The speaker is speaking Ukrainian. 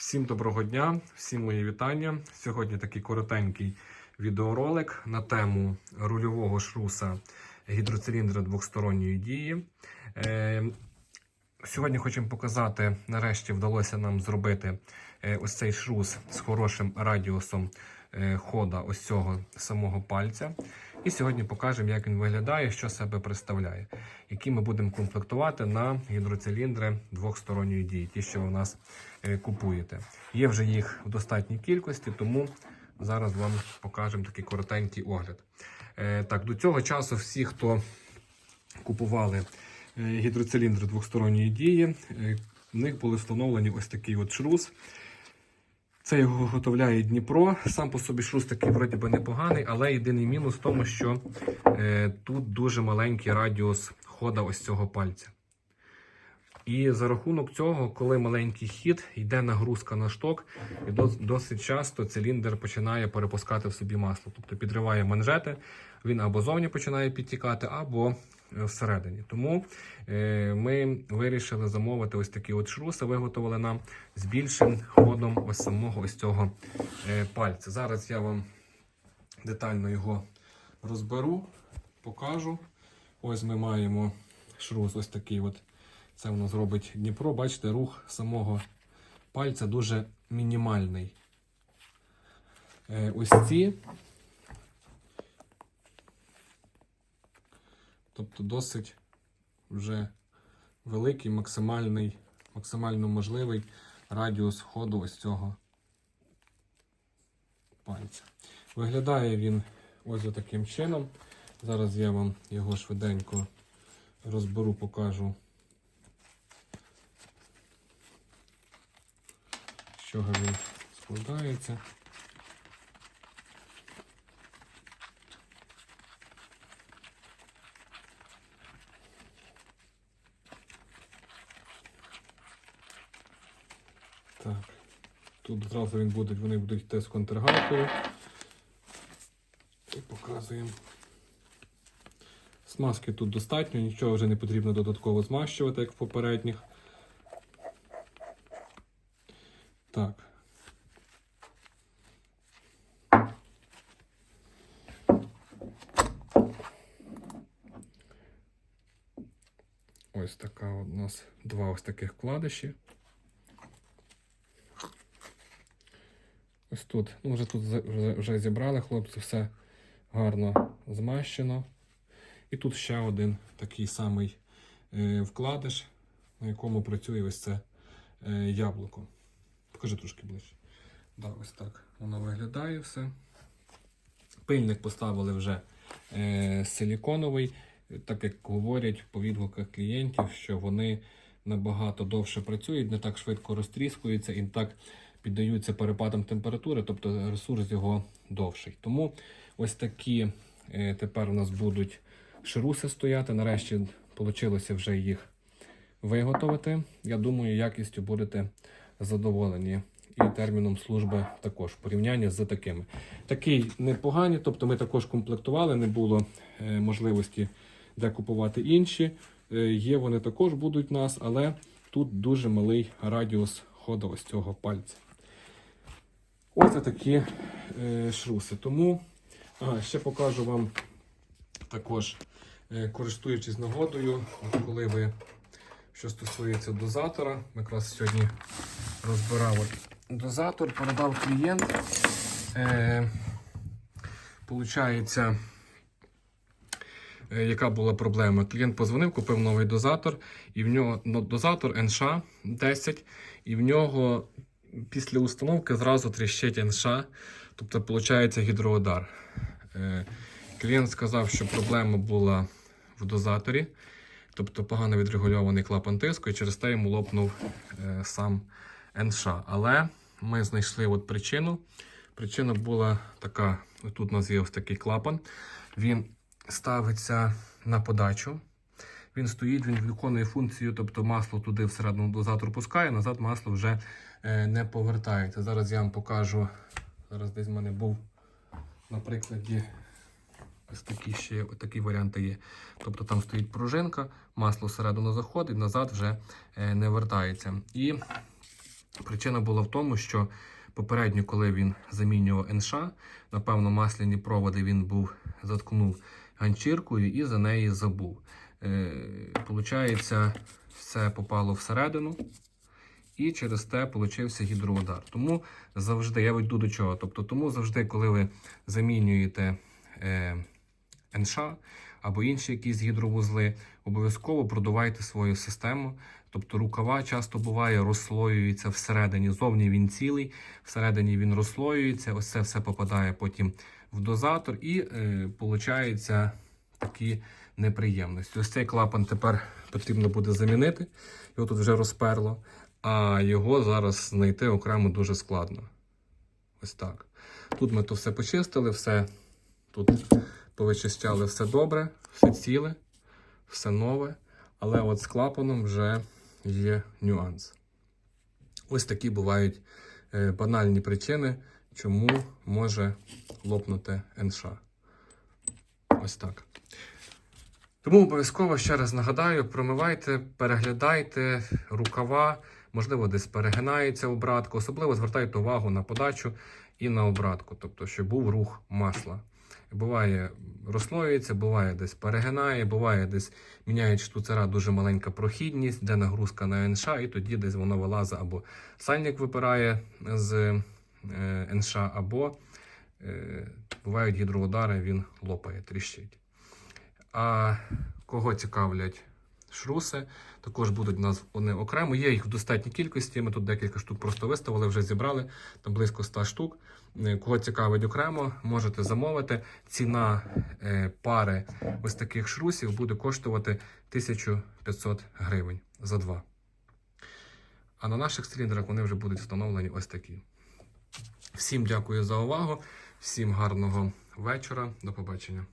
Всім доброго дня, всім мої вітання. Сьогодні такий коротенький відеоролик на тему рульового шруса гідроциліндра двохсторонньої дії. Сьогодні хочемо показати, нарешті вдалося нам зробити е, ось цей шрус з хорошим радіусом е, хода ось цього самого пальця. І сьогодні покажемо, як він виглядає, що себе представляє, які ми будемо комплектувати на гідроциліндри двохсторонньої дії, ті, що ви у нас е, купуєте. Є вже їх в достатній кількості, тому зараз вам покажемо такий коротенький огляд. Так, до цього часу всі, хто купували гідроциліндри двохсторонньої дії, е, в них були встановлені ось такий от шрус. Це його виготовляє Дніпро. Сам по собі шрус такий вроді би непоганий, але єдиний мінус в тому, що е, тут дуже маленький радіус хода ось цього пальця. І за рахунок цього, коли маленький хід, йде нагрузка на шток, і досить часто циліндр починає перепускати в собі масло. Тобто підриває манжети, він або зовні починає підтікати, або е, всередині. Тому е, ми вирішили замовити ось такі от шруси, виготовили нам з більшим ходом ось самого ось цього е, пальця. Зараз я вам детально його розберу, покажу. Ось ми маємо шрус ось такий от. Це воно зробить Дніпро. Бачите, рух самого пальця дуже мінімальний. Е, ось ці. Тобто досить вже великий, максимальний, максимально можливий радіус ходу ось цього пальця. Виглядає він ось таким чином. Зараз я вам його швиденько розберу, покажу. з чого він складається. Так. Тут одразу він буде, вони будуть йти з контргалкою. І показуємо. Смазки тут достатньо, нічого вже не потрібно додатково змащувати, як в попередніх. Так. Ось така у нас два ось таких вкладиші. Тут, ну вже тут вже, зібрали хлопці, все гарно змащено. І тут ще один такий самий е, вкладиш, на якому працює ось це е, яблуко. Покажи трошки ближче. Да, ось так воно виглядає все. Пильник поставили вже е, силіконовий, так як говорять по відгуках клієнтів, що вони набагато довше працюють, не так швидко розтріскуються і так піддаються перепадам температури, тобто ресурс його довший. Тому ось такі е, тепер у нас будуть шруси стояти. Нарешті вийшло вже їх виготовити. Я думаю, якістю будете задоволені. І терміном служби також в порівнянні з такими. Такий непогані, тобто ми також комплектували, не було е, можливості де купувати інші. Е, є вони також будуть у нас, але тут дуже малий радіус ходу ось цього пальця. Ось такі е, шруси. Тому ага, ще покажу вам також, е, користуючись нагодою, коли ви що стосується дозатора, якраз сьогодні розбирав дозатор, передав клієнт. Е, Получається, е, яка була проблема? Клієнт позвонив, купив новий дозатор, і в нього ну, дозатор НШ 10, і в нього після установки зразу тріщить НШ, тобто виходить гідроудар. Е, Клієнт сказав, що проблема була в дозаторі, тобто погано відрегульований клапан тиску, і через те йому лопнув е, сам НШ. Але ми знайшли от причину. Причина була така: тут у нас є ось такий клапан. Він ставиться на подачу. Він стоїть, він виконує функцію, тобто масло туди всередину дозатор пускає, назад масло вже е, не повертається. Зараз я вам покажу. Зараз десь в мене був на прикладі ось такі ще такі варіанти є. Тобто там стоїть пружинка, масло всередину заходить, назад вже е, не вертається. І Причина була в тому, що попередньо, коли він замінював НШ, напевно, масляні проводи він був заткнув ганчіркою і за неї забув. Е, Получається, все попало всередину, і через те получився гідроудар. Тому завжди, я йду до чого. Тобто, тому завжди, коли ви замінюєте е, НШ або інші якісь гідровузли, обов'язково продувайте свою систему. Тобто рукава часто буває, розслоюється всередині. Зовні він цілий, всередині він розслоюється. Ось це все попадає потім в дозатор і е, получаються такі неприємності. Ось цей клапан тепер потрібно буде замінити. Його тут вже розперло, а його зараз знайти окремо дуже складно. Ось так. Тут ми то все почистили, все тут повичищали все добре, все ціле, все нове. Але от з клапаном вже є нюанс. Ось такі бувають е, банальні причини, чому може лопнути НШ. Ось так. Тому обов'язково ще раз нагадаю: промивайте, переглядайте рукава, можливо, десь перегинається обратка. Особливо звертайте увагу на подачу і на обратку, тобто, щоб був рух масла. Буває розслоюється, буває десь перегинає, буває десь міняють штуцера дуже маленька прохідність, де нагрузка на НШ, і тоді десь воно вилазить або сальник випирає з е, НШ, або е, бувають гідроудари, він лопає, тріщить. А кого цікавлять шруси, також будуть у нас вони окремо. Є їх в достатній кількості. Ми тут декілька штук просто виставили, вже зібрали, там близько 100 штук. Е, Кого цікавить окремо, можете замовити. Ціна е, пари ось таких шрусів буде коштувати 1500 гривень за два. А на наших циліндрах вони вже будуть встановлені ось такі. Всім дякую за увагу, всім гарного вечора. До побачення.